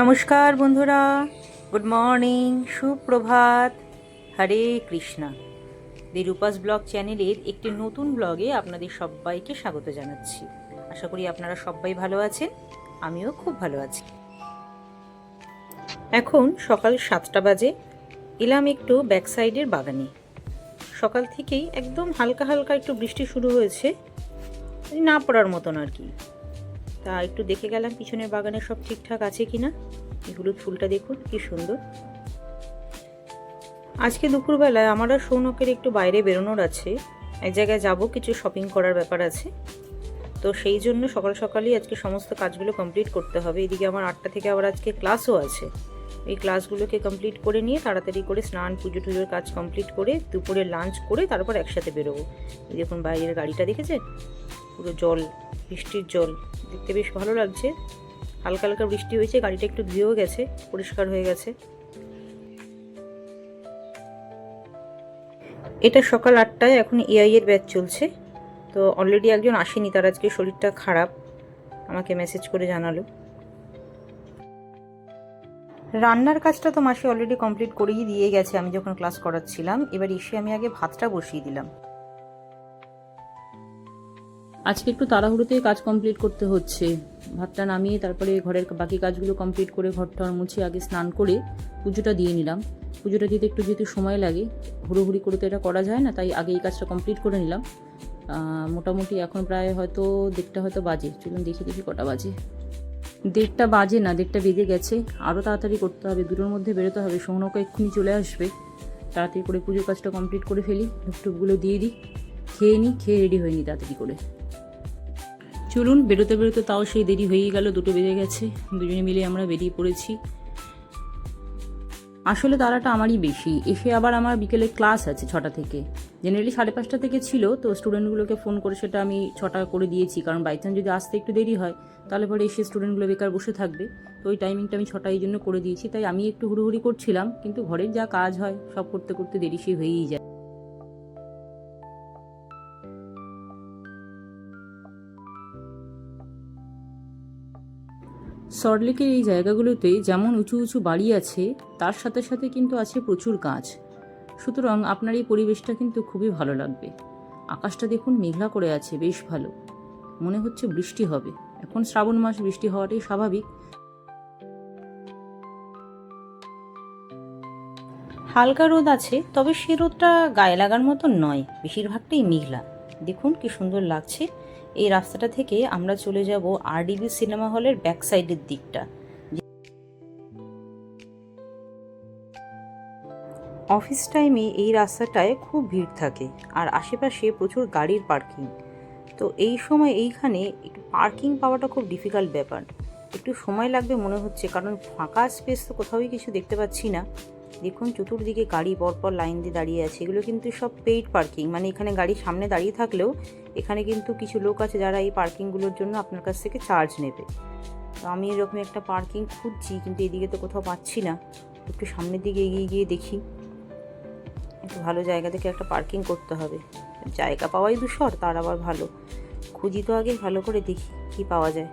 নমস্কার বন্ধুরা। Good morning সুপ্রভাত। হরে কৃষ্ণা। দি রূপাস ব্লগ চ্যানেলের একটি নতুন ব্লগে আপনাদের সবাইকে স্বাগত জানাচ্ছি। আশা করি আপনারা সবাই ভালো আছেন, আমিও খুব ভালো আছি। এখন সকাল সাতটা বাজে, এলাম একটু ব্যাক সাইডের বাগানে। সকাল থেকেই একদম হালকা হালকা একটু বৃষ্টি শুরু হয়েছে, না পড়ার মতন আর কি। তা একটু দেখে গেলাম পিছনের বাগানে সব ঠিকঠাক আছে কিনা। এই হলুদ ফুলটা দেখুন, কি সুন্দর। আজকে দুপুরবেলায় আমার আর সৌনকের একটু বাইরে বেরোনোর আছে। এক জায়গায় যাব, কিছু শপিং করার ব্যাপার আছে। তো সেই জন্য সকাল সকালই আজকে সমস্ত কাজগুলো কমপ্লিট করতে হবে। এদিকে আমার আটটা থেকে আবার আজকে ক্লাসও আছে। এই ক্লাসগুলোকে কমপ্লিট করে নিয়ে তাড়াতাড়ি করে স্নান, পুজো টুজোর কাজ কমপ্লিট করে দুপুরে লাঞ্চ করে তারপর একসাথে বেরোবো। দেখুন বাইরের গাড়িটা দেখেছেন? পুরো জল বৃষ্টির জল। দেখতে বেশ ভালো লাগছে। হালকা হালকা বৃষ্টি হয়েছে, গাড়িটা একটু ধুয়েও গেছে, পরিষ্কার হয়ে গেছে। এটা সকাল আটটায়, এখন এআই এর ব্যাচ চলছে। তো অলরেডি একজন আসেনি, তার আজকে শরীরটা খারাপ। আমাকে মেসেজ করে জানালো। রান্নার কাজটা তো মাসি অলরেডি কমপ্লিট করেই দিয়ে গেছে, আমি যখন ক্লাস করাচ্ছিলাম। এবার এসে আমি আগে ভাতটা বসিয়ে দিলাম। আজকে একটু তাড়াহুড়োতেই কাজ কমপ্লিট করতে হচ্ছে। ভাতটা নামিয়ে তারপরে ঘরের বাকি কাজগুলো কমপ্লিট করে ঘরটা মুছে আগে স্নান করে পুজোটা দিয়ে নিলাম। পুজোটা দিতে একটু যেহেতু সময় লাগে, হুড়োহুড়ি করে তো এটা করা যায় না, তাই আগে এই কাজটা কমপ্লিট করে নিলাম। মোটামুটি এখন প্রায় হয়তো দেড়টা হয়তো বাজে, চলুন দেখি দেখি কটা বাজে। দেড়টা বাজে না, দেড়টা বেজে গেছে। আরও তাড়াতাড়ি করতে হবে দুটোর মধ্যে বেরোতে হবে সৌনকা এক্ষুনি চলে আসবে। তাড়াতাড়ি করে পুজোর কাজটা কমপ্লিট করে ফেলি ধূপটুপগুলো দিয়ে দিই, খেয়ে নিই, খেয়ে রেডি হয়ে নিই তাড়াতাড়ি করে। চলুন, বেরোতে বেরোতে তাও সেই দেরি হয়েই গেল, দুটো বেজে গেছে। দুজনে মিলে আমরা বেরিয়ে পড়েছি। আসলে তারাটা আমারই বেশি। এসে আবার আমার বিকেলে ক্লাস আছে ছটা থেকে। জেনারেলি সাড়ে পাঁচটা থেকে ছিল, তো স্টুডেন্টগুলোকে ফোন করে সেটা আমি ছটা করে দিয়েছি। কারণ বাই চান্স যদি আসতে একটু দেরি হয়, তাহলে পরে এসে স্টুডেন্টগুলো বেকার বসে থাকবে। তো ওই টাইমিংটা আমি ছটা এই জন্য করে দিয়েছি। তাই আমি একটু হুড়োহুড়ি করছিলাম, কিন্তু ঘরের যা কাজ হয়, সব করতে করতে দেরি সে হয়েই যায়। সল্টলেকের এই জায়গাগুলোতে যেমন উঁচু উঁচু বাড়ি আছে, তার সাথে সাথে কিন্তু আছে প্রচুর গাছ। সুতরাং আপনার এই পরিবেশটা কিন্তু খুবই ভালো লাগবে। আকাশটা দেখুন মেঘলা করে আছে, বেশ ভালো। মনে হচ্ছে বৃষ্টি হবে। এখন শ্রাবণ মাস, বৃষ্টি হওয়াটাই স্বাভাবিক। হালকা রোদ আছে, তবে সে রোদটা গায়ে লাগার মতন নয়, বেশিরভাগটাই মেঘলা। দেখুন কি সুন্দর লাগছে। এই রাস্তাটা থেকে আমরা চলে যাব আরডিবি সিনেমা হলের ব্যাক সাইডের দিকটা। অফিস টাইমে এই রাস্তাটায় খুব ভিড় থাকে আর আশেপাশে প্রচুর গাড়ির পার্কিং। তো এই সময় এইখানে একটু পার্কিং পাওয়াটা খুব ডিফিকাল্ট ব্যাপার। একটু সময় লাগবে মনে হচ্ছে, কারণ ফাঁকা স্পেস তো কোথাওই কিছু দেখতে পাচ্ছি না। দেখুন, চতুর্দিকে গাড়ি পরপর লাইন দিয়ে দাঁড়িয়ে আছে। এগুলো কিন্তু সব পেইড পার্কিং মানে এখানে গাড়ি সামনে দাঁড়িয়ে থাকলেও এখানে কিন্তু কিছু লোক আছে যারা এই পার্কিংগুলোর জন্য আপনার কাছ থেকে চার্জ নেবে। তো আমি এরকম একটা পার্কিং খুঁজছি, কিন্তু এদিকে তো কোথাও পাচ্ছি না। একটু সামনের দিকে এগিয়ে গিয়ে দেখি। একটু ভালো জায়গা থেকে একটা পার্কিং করতে হবে। জায়গা পাওয়াই দুশর তার আবার ভালো। খুঁজি তো আগে ভালো করে দেখি কি পাওয়া যায়।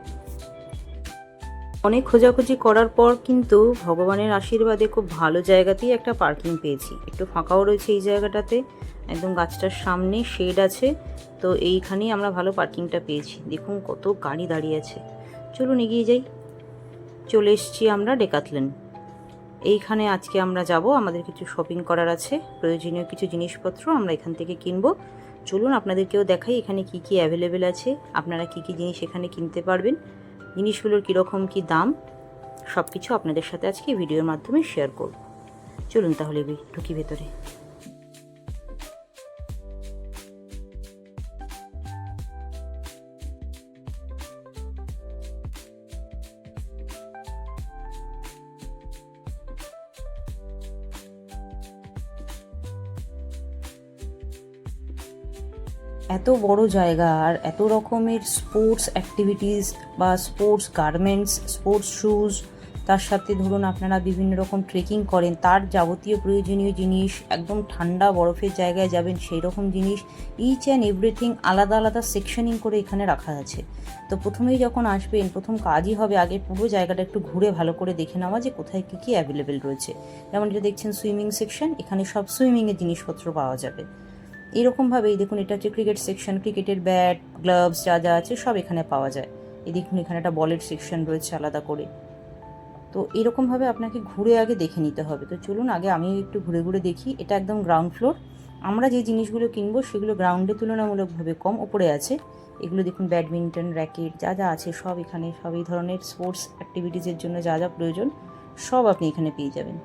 অনেক খোঁজাখুঁজি করার পর কিন্তু ভগবানের আশীর্বাদে খুব ভালো জায়গাতেই একটা পার্কিং পেয়েছি। একটু ফাঁকাও রয়েছে এই জায়গাটাতে, একদম গাছটার সামনে শেড আছে, তো এইখানেই আমরা ভালো পার্কিংটা পেয়েছি। দেখুন কত গাড়ি দাঁড়িয়ে আছে। চলুন এগিয়ে যাই। চলে এসছি আমরা ডেকাতলেন এইখানে আজকে আমরা যাব, আমাদের কিছু শপিং করার আছে, প্রয়োজনীয় কিছু জিনিসপত্র আমরা এখান থেকে কিনবো। চলুন আপনাদেরকেও দেখাই এখানে কি কি অ্যাভেলেবেল আছে, আপনারা কি কি জিনিস এখানে কিনতে পারবেন। জিনিসগুলোর কীরকম কী দাম সব কিছু আপনাদের সাথে আজকে ভিডিওর মাধ্যমে শেয়ার করব। চলুন তাহলে ঢুকি ভেতরে। এত বড় জায়গা আর এত রকমের স্পোর্টস অ্যাক্টিভিটিস বা স্পোর্টস গার্মেন্টস স্পোর্টস শ্যুজ তার সাথে ধরুন আপনারা বিভিন্ন রকম ট্রেকিং করেন, তার যাবতীয় প্রয়োজনীয় জিনিস, একদম ঠান্ডা বরফের জায়গায় যাবেন সেই রকম জিনিস ইচ অ্যান্ড এভরিথিং আলাদা আলাদা সেকশনিং করে এখানে রাখা আছে। তো প্রথমেই যখন আসবেন, প্রথম কাজই হবে আগে পুরো জায়গাটা একটু ঘুরে ভালো করে দেখে নেওয়া যে কোথায় কী কী অ্যাভেলেবেল রয়েছে। যেমন এটা দেখছেন সুইমিং সেকশন এখানে সব সুইমিংয়ের জিনিসপত্র পাওয়া যাবে। এরকমভাবেই দেখুন, এটা হচ্ছে ক্রিকেট সেকশন ক্রিকেটের ব্যাট গ্লাভস যা যা আছে সব এখানে পাওয়া যায়। এই দেখুন, এখানে একটা বলের সেকশন রয়েছে আলাদা করে। তো এরকমভাবে আপনাকে ঘুরে আগে দেখে নিতে হবে। তো চলুন, আগে আমি একটু ঘুরে ঘুরে দেখি। এটা একদম গ্রাউন্ড ফ্লোর আমরা যে জিনিসগুলো কিনবো, সেগুলো গ্রাউন্ডে তুলনামূলকভাবে কম ওপরে আছে। এগুলো দেখুন ব্যাডমিন্টন র্যাকেট যা যা আছে সব এখানে, সব এই ধরনের স্পোর্টস অ্যাক্টিভিটিসের জন্য যা যা প্রয়োজন, সব আপনি এখানে পেয়ে যাবেন।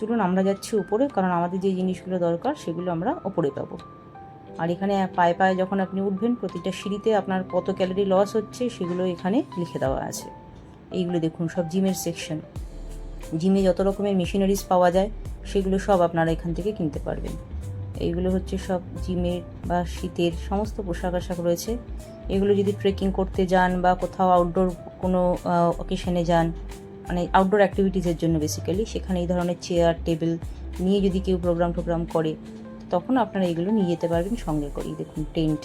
চলুন আমরা যাচ্ছি উপরে, কারণ আমাদের যে জিনিসগুলো দরকার সেগুলো আমরা ওপরে পাবো। আর এখানে পায়ে পায়ে যখন আপনি উঠবেন, প্রতিটা সিঁড়িতে আপনার কত ক্যালোরি লস হচ্ছে সেগুলো এখানে লিখে দেওয়া আছে। এইগুলো দেখুন, সব জিমের সেকশন। জিমে যত রকমের মেশিনারিজ পাওয়া যায়, সেগুলো সব আপনারা এখান থেকে কিনতে পারবেন। এইগুলো হচ্ছে সব জিমের বা শীতের সমস্ত পোশাক আশাক রয়েছে। এগুলো যদি ট্রেকিং করতে যান বা কোথাও আউটডোর কোনো অকেশনে যান মানে আউটডোর অ্যাক্টিভিটিসের জন্য বেসিক্যালি সেখানে এই ধরনের চেয়ার টেবিল নিয়ে যদি কেউ প্রোগ্রাম টোগ্রাম করে, তখন আপনারা এগুলো নিয়ে যেতে পারবেন সঙ্গে করেই। দেখুন টেন্ট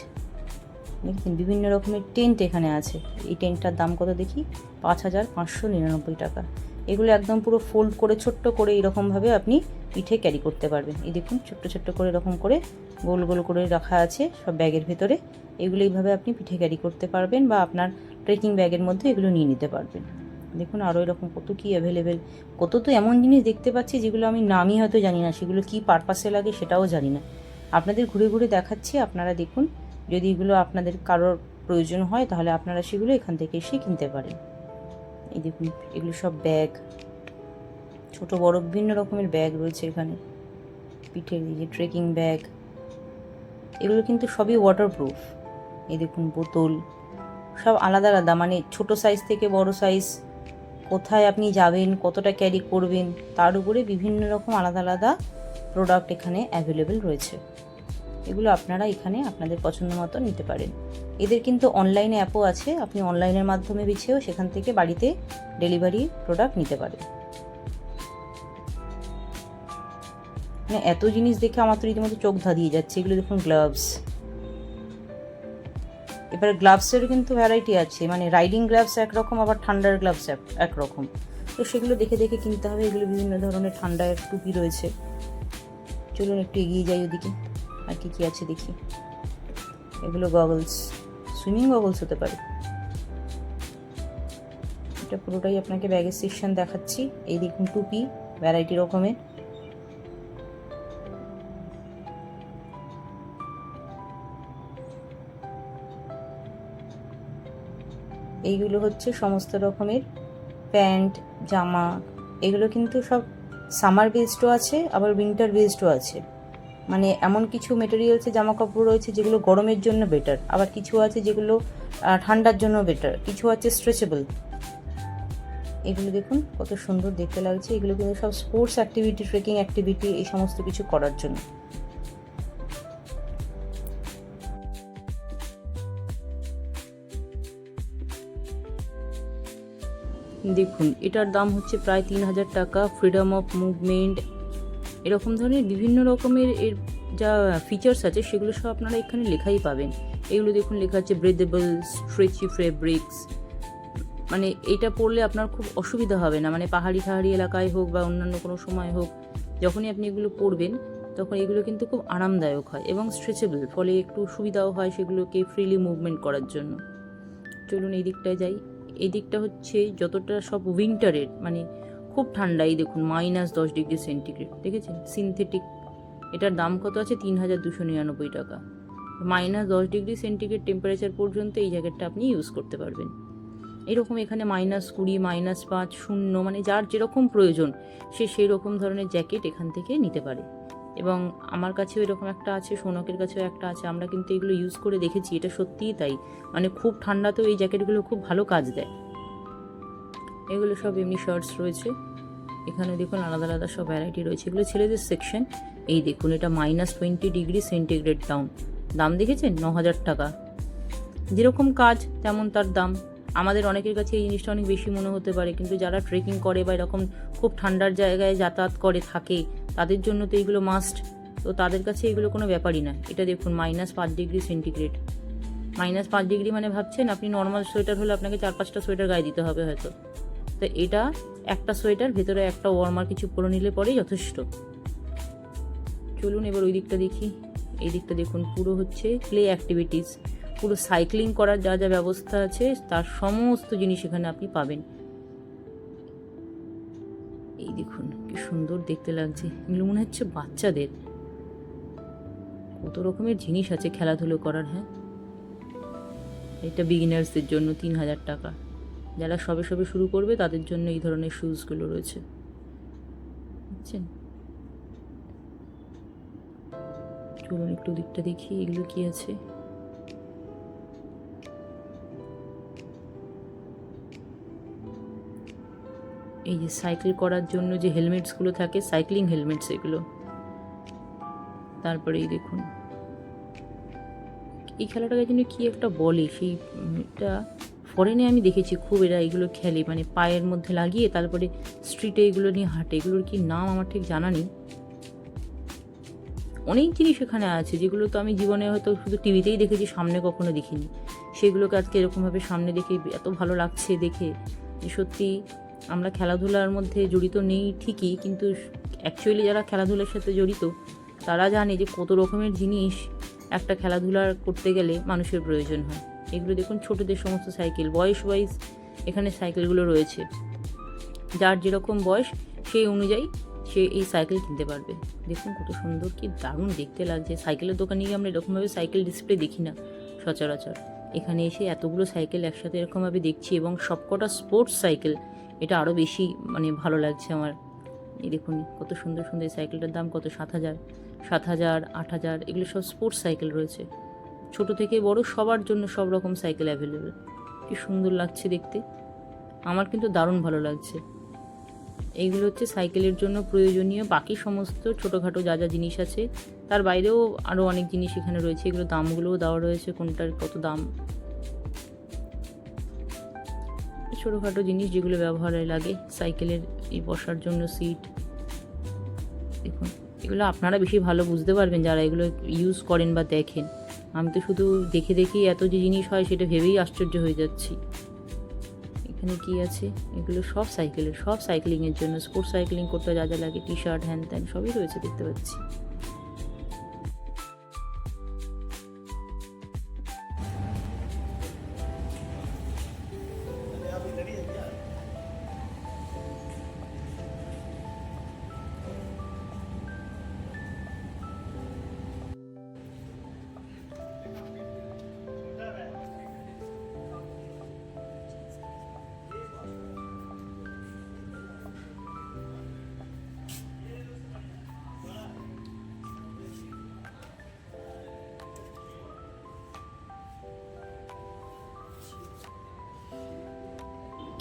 দেখছেন? বিভিন্ন রকমের টেন্ট এখানে আছে। এই টেন্টটার দাম কত দেখি? পাঁচ হাজার পাঁচশো নিরানব্বই টাকা। এগুলো একদম পুরো ফোল্ড করে, ছোট্ট করে এরকমভাবে আপনি পিঠে ক্যারি করতে পারবেন। এই দেখুন, ছোট্ট ছোট্ট করে এরকম করে গোল গোল করে রাখা আছে সব ব্যাগের ভেতরে। এগুলো এইভাবে আপনি পিঠে ক্যারি করতে পারবেন বা আপনার ট্রেকিং ব্যাগের মধ্যে এগুলো নিয়ে নিতে পারবেন। দেখুন আরও এরকম কত কী অ্যাভেলেবেল কত তো এমন জিনিস দেখতে পাচ্ছি যেগুলো আমি নামই হয়তো জানি না, সেগুলো কী পারপাসে লাগে সেটাও জানি না। আপনাদের ঘুরে ঘুরে দেখাচ্ছি, আপনারা দেখুন, যদি এগুলো আপনাদের কারোর প্রয়োজন হয় তাহলে আপনারা সেগুলো এখান থেকে এসে কিনতে পারেন। এই দেখুন, এগুলো সব ব্যাগ ছোট বড় বিভিন্ন রকমের ব্যাগ রয়েছে এখানে। পিঠের যে ট্রেকিং ব্যাগ এগুলো কিন্তু সবই ওয়াটারপ্রুফ এই দেখুন, বোতল, সব আলাদা আলাদা মানে ছোট সাইজ থেকে বড় সাইজ কোথায় আপনি যাবেন, কতটা ক্যারি করবেন, তার উপরে বিভিন্ন রকম আলাদা আলাদা প্রোডাক্ট এখানে অ্যাভেলেবেল রয়েছে। এগুলো আপনারা এখানে আপনাদের পছন্দ মতো নিতে পারেন। এদের কিন্তু অনলাইনে অ্যাপও আছে, আপনি অনলাইনের মাধ্যমে বিছেও সেখান থেকে বাড়িতে ডেলিভারি প্রোডাক্ট নিতে পারেন। মানে এত জিনিস দেখে আমার তো রীতিমতো চোখ ধাঁধিয়ে যাচ্ছে, এগুলো দেখুন গ্লাভস এবার গ্লাভসেরও কিন্তু ভ্যারাইটি আছে। মানে রাইডিং গ্লাভস একরকম, আবার ঠান্ডার গ্লাভস একরকম। তো সেগুলো দেখে দেখে কিনতে হবে। এগুলো বিভিন্ন ধরনের ঠান্ডার টুপি রয়েছে। চলুন একটু এগিয়ে যাই ওদিকে। আর কি কি আছে দেখি। এগুলো গগলস সুইমিং গগলস হতে পারে। এটা পুরোটাই আপনাকে ব্যাগের সেকশন দেখাচ্ছি। এই দেখুন টুপি ভ্যারাইটি রকমের। এইগুলো হচ্ছে সমস্ত রকমের প্যান্ট, জামা, এগুলো কিন্তু সব সামার বেসডও আছে, আবার উইন্টার বেসডও আছে। মানে এমন কিছু মেটেরিয়ালসে জামা কাপড় রয়েছে যেগুলো গরমের জন্য বেটার আবার কিছু আছে যেগুলো ঠান্ডার জন্য বেটার কিছু আছে স্ট্রেচেবল এগুলো দেখুন, কত সুন্দর দেখতে লাগছে, এগুলো কিন্তু সব স্পোর্টস অ্যাক্টিভিটি ট্রেকিং অ্যাক্টিভিটি এই সমস্ত কিছু করার জন্য। দেখুন, এটার দাম হচ্ছে প্রায় তিন হাজার টাকা ফ্রিডম অফ মুভমেন্ট এরকম ধরনের বিভিন্ন রকমের এর যা ফিচার্স আছে, সেগুলো সব আপনারা এখানে লেখাই পাবেন। এগুলো দেখুন, লেখা আছে ব্রেদেবল স্ট্রেচি ফেব্রিক্স মানে এটা পড়লে আপনার খুব অসুবিধা হবে না। মানে পাহাড়ি ঠাহাড়ি এলাকায় হোক বা অন্যান্য কোনো সময় হোক, যখনই আপনি এগুলো পরবেন তখন এগুলো কিন্তু খুব আরামদায়ক হয় এবং স্ট্রেচেবল ফলে একটু সুবিধাও হয় সেগুলোকে ফ্রিলি মুভমেন্ট করার জন্য। চলুন এই দিকটায় যাই। এই দিকটা হচ্ছে যতটা সব উইন্টারের মানে খুব ঠান্ডা এই দেখুন মাইনাস দশ ডিগ্রি সেন্টিগ্রেড দেখেছেন? সিনথেটিক এটার দাম কত আছে? তিন হাজার দুশো নিরানব্বই টাকা। মাইনাস দশ ডিগ্রি সেন্টিগ্রেড টেম্পারেচার পর্যন্ত এই জ্যাকেটটা আপনি ইউজ করতে পারবেন। এরকম এখানে মাইনাস কুড়ি মাইনাস পাঁচ, শূন্য মানে যার যেরকম প্রয়োজন, সে সেই রকম ধরনের জ্যাকেট এখান থেকে নিতে পারে। এবং আমার কাছেও এরকম একটা আছে, সোনকের কাছেও একটা আছে, আমরা কিন্তু এগুলো ইউজ করে দেখেছি, এটা সত্যিই তাই। মানে খুব ঠান্ডাতেও এই জ্যাকেটগুলো খুব ভালো কাজ দেয়। এগুলো সব এমনি শার্টস রয়েছে। এখানে দেখুন আলাদা আলাদা সব ভ্যারাইটি রয়েছে। এগুলো ছেলেদের সেকশন এই দেখুন, এটা minus twenty degree centigrade down দাম দেখেছেন? ন হাজার টাকা। যেরকম কাজ, তেমন তার দাম। আমাদের অনেকের কাছে এই জিনিসটা অনেক বেশি মনে হতে পারে, কিন্তু যারা ট্রেকিং করে বা এরকম খুব ঠান্ডার জায়গায় যাতায়াত করে, থাকে, তাদের জন্য তো এইগুলো মাস্ট তো তাদের কাছে এগুলো কোনো ব্যাপারই না। এটা দেখুন মাইনাস পাঁচ ডিগ্রি সেন্টিগ্রেড মাইনাস পাঁচ ডিগ্রি মানে ভাবছেন, আপনি নর্মাল সোয়েটার হলে আপনাকে চার পাঁচটা সোয়েটার গায়ে দিতে হবে হয়তো। তো এটা একটা সোয়েটার ভেতরে একটা ওয়ার্মার কিছু পরে নিলে পরেই যথেষ্ট। চলুন এবার ওই দিকটা দেখি। এই দিকটা দেখুন, পুরো হচ্ছে প্লে অ্যাক্টিভিটিস পুরো সাইক্লিং করার যা যা ব্যবস্থা আছে, তার সমস্ত জিনিস এখানে আপনি পাবেন। এই দেখুন, কি সুন্দর দেখতে লাগছে। এগুলো মনে হচ্ছে বাচ্চাদের। কত রকমের জিনিস আছে খেলাধুলো করার হ্যাঁ? এটা বিগিনার্সদের জন্য তিন হাজার টাকা। যারা সবে সবে শুরু করবে, তাদের জন্য এই ধরনের শুজগুলো রয়েছে। বুঝছেন? চলুন একটু দিকটা দেখি, এগুলো কি আছে? এই যে সাইকেল করার জন্য যে হেলমেটসগুলো থাকে, সাইক্লিং হেলমেটস এগুলো। তারপরে এই দেখুন। এই খেলাটাকে যেন কি একটা বলে সেইটা ফরেনে আমি দেখেছি খুব এরা এগুলো খেলে মানে পায়ের মধ্যে লাগিয়ে তারপরে স্ট্রিটে এগুলো নিয়ে হাঁটে। এগুলোর কি নাম আমার ঠিক জানা নেই। অনেক জিনিস এখানে আছে, যেগুলো তো আমি জীবনে হয়তো শুধু টিভিতেই দেখেছি, সামনে কখনো দেখিনি। সেগুলোকে আজকে এরকমভাবে সামনে দেখে এত ভালো লাগছে দেখে যে সত্যি আমরা খেলাধুলার মধ্যে জড়িত নেই ঠিকই, কিন্তু অ্যাকচুয়ালি যারা খেলাধুলার সাথে জড়িত, তারা জানে যে কত রকমের জিনিস একটা খেলাধুলা করতে গেলে মানুষের প্রয়োজন হয়। এগুলো দেখুন ছোটোদের সমস্ত সাইকেল বয়স ওয়াইজ এখানে সাইকেলগুলো রয়েছে। যার যেরকম বয়স, সেই অনুযায়ী সে এই সাইকেল কিনতে পারবে। দেখুন কত সুন্দর, কি দারুণ দেখতে লাগছে। সাইকেলের দোকানে গিয়ে আমরা এরকমভাবে সাইকেল ডিসপ্লে দেখি না, সচরাচর। এখানে এসে এতগুলো সাইকেল একসাথে এরকমভাবে দেখছি এবং সবকটা স্পোর্টস সাইকেল এটা আরও বেশি মানে ভালো লাগছে আমার। এই দেখুন, কত সুন্দর সুন্দর সাইকেলটার দাম কত? সাত হাজার সাত হাজার, আট হাজার, এগুলো সব স্পোর্টস সাইকেল রয়েছে। ছোট থেকে বড় সবার জন্য সব রকম সাইকেল অ্যাভেলেবেল কি সুন্দর লাগছে দেখতে। আমার কিন্তু দারুণ ভালো লাগছে। এইগুলো হচ্ছে সাইকেলের জন্য প্রয়োজনীয়। বাকি সমস্ত ছোটোখাটো যা যা জিনিস আছে, তার বাইরেও আরও অনেক জিনিস এখানে রয়েছে। এগুলো দামগুলোও দেওয়া রয়েছে। কোনটার কত দাম? ছোটোখাটো জিনিস যেগুলো ব্যবহারে লাগে, সাইকেলের এই বসার জন্য সিট দেখুন, এগুলো আপনারা বেশি ভালো বুঝতে পারবেন যারা এগুলো ইউজ করেন বা দেখেন। আমি তো শুধু দেখে দেখেই এত যে জিনিস হয় সেটা ভেবেই আশ্চর্য হয়ে যাচ্ছি। এখানে কি আছে? এগুলো সব সাইকেলের সব সাইক্লিংয়ের জন্য স্পোর্টস সাইক্লিং করতে যা যা লাগে টি শার্ট হ্যান ত্যান সবই রয়েছে দেখতে পাচ্ছি।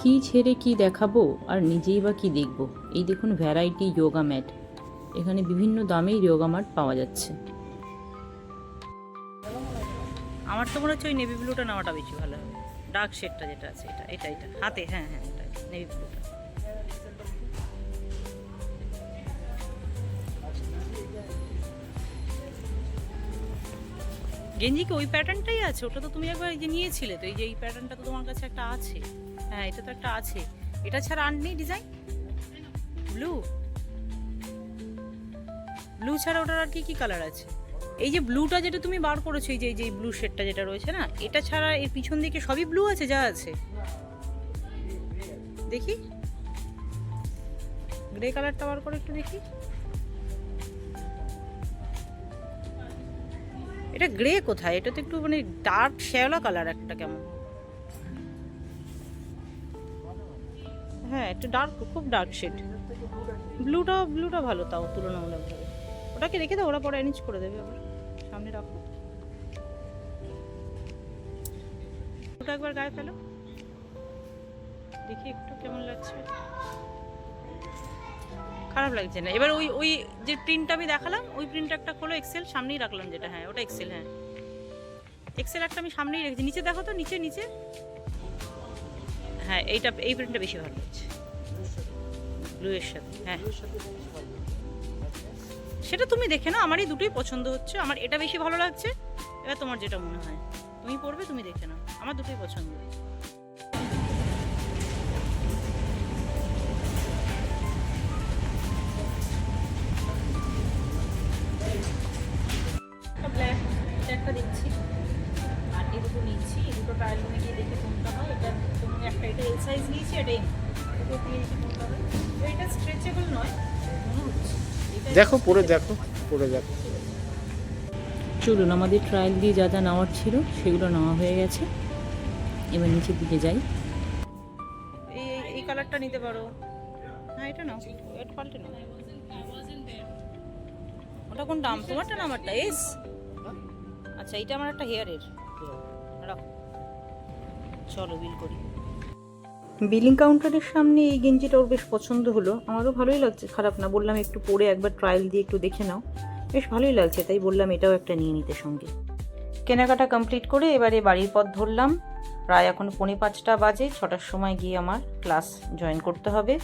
কি ছেড়ে কি দেখাবো আর নিজেই বা কি দেখব? এই দেখুন ভ্যারাইটি যোগা ম্যাট এখানে বিভিন্ন দামেই যোগা ম্যাট পাওয়া যাচ্ছে। আমার তো মনে হচ্ছে ওই নেভি ব্লুটা নেওয়াটা বেশি ভালো হবে। ডার্ক শেডটা যেটা আছে, এটা এটা এটা। হাতে হ্যাঁ হ্যাঁ এটা নেভি ব্লুটা গেঞ্জি কি ওই প্যাটার্নটাই আছে? ওটা তো তুমি একবার এই যে নিয়েছিলে, তো এই যে এই প্যাটার্নটা তো তোমার কাছে একটা আছে। হ্যাঁ এটা তো একটা আছে। এটা ছাড়া আর নেই ডিজাইন ব্লু ব্লু ছাড়া ওটার আর কি কি কালার আছে? এই যে ব্লুটা যেটা তুমি বার করেছ, এই যে এই যে ব্লু শেডটা যেটা রয়েছে না, এটা ছাড়া এর পিছন দিকে সবই ব্লু আছে, যা আছে। দেখি। গ্রে কালারটা বার করে একটু দেখি। এটা গ্রে কোথায়? এটা তো একটু মানে ডার্ক শ্যাওলা কালার একটা কেমন? হ্যাঁ একটু ডার্ক খুব ডার্ক শেড ব্লুটা ব্লুটা ভালো তাও তুলনামূলকভাবে ওটাকে রেখে দাও, ওরা পরে অ্যারেঞ্জ করে দেবে আবার। সামনে রাখো। ওটা একবার গায়ে ফেলো। দেখি একটু কেমন লাগছে। খারাপ লাগছে না। এবার ওই ওই যে প্রিন্টটা আমি দেখালাম, ওই প্রিন্টটা একটা খোলো এক্সেল সামনেই রাখলাম যেটা। হ্যাঁ ওটা এক্সেল হ্যাঁ। এক্সেল একটা আমি সামনেই রেখেছি। নিচে দেখো তো, নিচে নিচে। হ্যাঁ এইটা, এই প্রিন্টটা বেশি ভালো লাগছে ব্লু সাথে হ্যাঁ। সেটা তুমি দেখে নাও, আমারই দুটোই পছন্দ হচ্ছে, আমার এটা বেশি ভালো লাগছে। এবার তোমার যেটা মনে হয়, তুমি পড়বে, তুমি দেখে নাও, আমার দুটোই পছন্দ দেখো পরে দেখো পরে দেখো। চলুন আমাদের ট্রায়াল দিয়ে যা যা নেওয়ার ছিল সেগুলো নেওয়া হয়ে গেছে। এবার নিচের দিকে যাই। এই এই- এই কালারটা নিতে পারো। হ্যাঁ এটা নাও। এটা পাল্টে নাও। ওটা কোন দাম? তোমারটা না আমারটা? এস? আচ্ছা এইটা আমার একটা হেয়ারের রাখো। চলো বিল করি। বিলিং কাউন্টারের সামনে এই গেঞ্জিটা ওর বেশ পছন্দ হলো। আমারও ভালোই লাগছে। খারাপ না, বললাম একটু পরে একবার ট্রায়াল দিয়ে একটু দেখে নাও। বেশ ভালোই লাগছে, তাই বললাম এটাও একটা নিয়ে নিতে সঙ্গে। কেনাকাটা কমপ্লিট করে এবারে বাড়ির পথ ধরলাম। প্রায় এখন পৌনে পাঁচটা বাজে, ছটার সময় গিয়ে আমার ক্লাস জয়েন করতে হবে।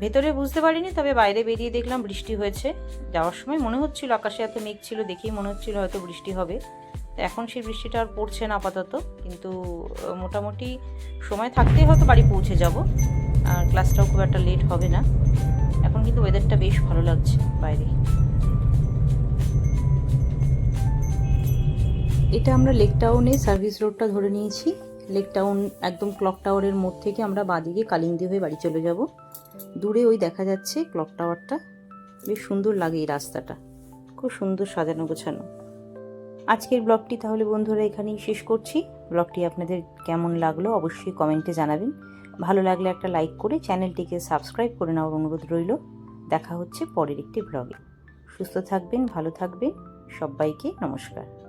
ভেতরে বুঝতে পারিনি, তবে বাইরে বেরিয়ে দেখলাম বৃষ্টি হয়েছে। যাওয়ার সময় মনে হচ্ছিল আকাশে এত মেঘ ছিল, দেখেই মনে হচ্ছিল হয়তো বৃষ্টি হবে। এখন সেই বৃষ্টিটা আর পড়ছে না আপাতত, কিন্তু মোটামুটি সময় থাকতেই হয়তো বাড়ি পৌঁছে যাব। আর ক্লাসটাও খুব একটা লেট হবে না। এখন কিন্তু ওয়েদারটা বেশ ভালো লাগছে বাইরে। এটা আমরা লেক টাউনে সার্ভিস রোডটা ধরে নিয়েছি। লেক টাউন একদম ক্লক টাওয়ারের মোড় থেকে আমরা বাদিকে কালিন্দি হয়ে বাড়ি চলে যাব। দূরে ওই দেখা যাচ্ছে ক্লক টাওয়ারটা বেশ সুন্দর লাগে এই রাস্তাটা। খুব সুন্দর সাজানো গোছানো। আজকের ব্লগটি তাহলে বন্ধুরা এখানেই শেষ করছি। ব্লগটি আপনাদের কেমন লাগল অবশ্যই কমেন্টে জানাবেন। ভালো লাগলে একটা লাইক করে চ্যানেলটিকে সাবস্ক্রাইব করে নেওয়ার অনুরোধ রইল। দেখা হচ্ছে পরের একটি ব্লগে। সুস্থ থাকবেন, ভালো থাকবেন। সবাইকে নমস্কার।